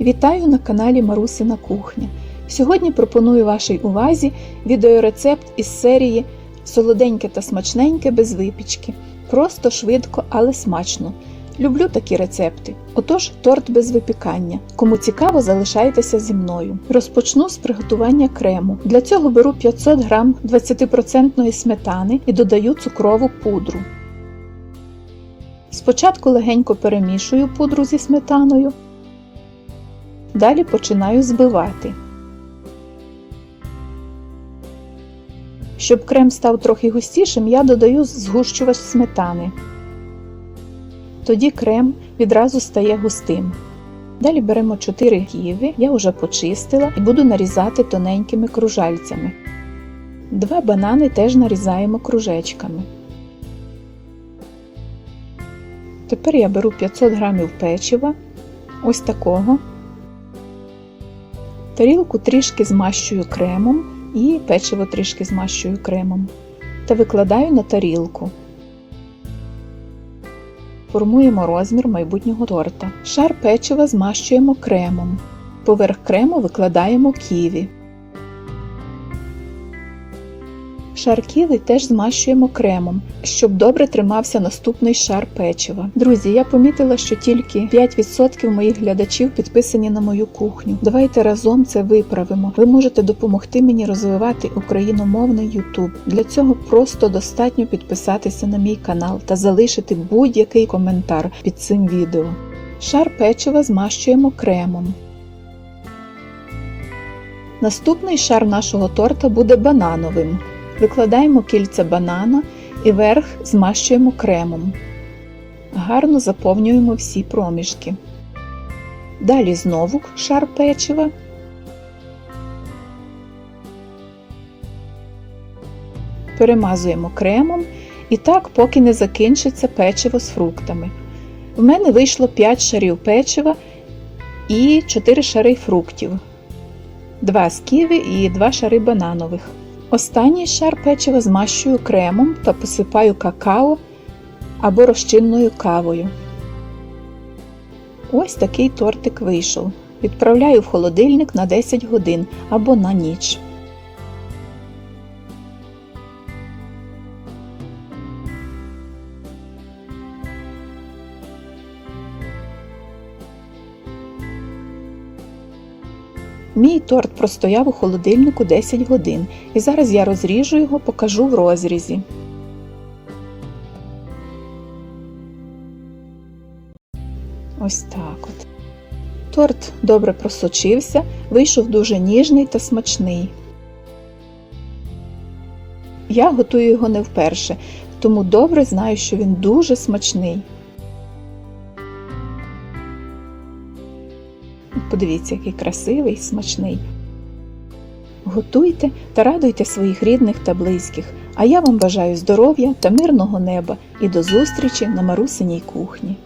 Вітаю на каналі Марусина Кухня. Сьогодні пропоную вашій увазі відеорецепт із серії Солоденьке та смачненьке без випічки. Просто швидко, але смачно. Люблю такі рецепти. Отож, торт без випікання. Кому цікаво, залишайтеся зі мною. Розпочну з приготування крему. Для цього беру 500 г 20% сметани і додаю цукрову пудру. Спочатку легенько перемішую пудру зі сметаною. Далі починаю збивати. Щоб крем став трохи густішим, я додаю згущувач сметани. Тоді крем відразу стає густим. Далі беремо 4 ківи, я вже почистила і буду нарізати тоненькими кружальцями. Два банани теж нарізаємо кружечками. Тепер я беру 500 г печива, ось такого. Тарілку трішки змащую кремом і печиво трішки змащую кремом та викладаю на тарілку. Формуємо розмір майбутнього торта. Шар печива змащуємо кремом. Поверх крему викладаємо ківі. Шар ківі теж змащуємо кремом, щоб добре тримався наступний шар печива. Друзі, я помітила, що тільки 5% моїх глядачів підписані на мою кухню. Давайте разом це виправимо. Ви можете допомогти мені розвивати україномовний YouTube. Для цього просто достатньо підписатися на мій канал та залишити будь-який коментар під цим відео. Шар печива змащуємо кремом. Наступний шар нашого торта буде банановим. Викладаємо кільця банана і верх змащуємо кремом. Гарно заповнюємо всі проміжки. Далі знову шар печива. Перемазуємо кремом і так, поки не закінчиться печиво з фруктами. В мене вийшло 5 шарів печива і 4 шари фруктів, 2 з ківі і 2 шари бананових. Останній шар печива змащую кремом та посипаю какао або розчинною кавою. Ось такий тортик вийшов. Відправляю в холодильник на 10 годин або на ніч. Мій торт простояв у холодильнику 10 годин, і зараз я розріжу його, покажу в розрізі. Ось так от. Торт добре просочився, вийшов дуже ніжний та смачний. Я готую його не вперше, тому добре знаю, що він дуже смачний. Подивіться, який красивий, смачний. Готуйте та радуйте своїх рідних та близьких. А я вам бажаю здоров'я та мирного неба і до зустрічі на Марусиній кухні.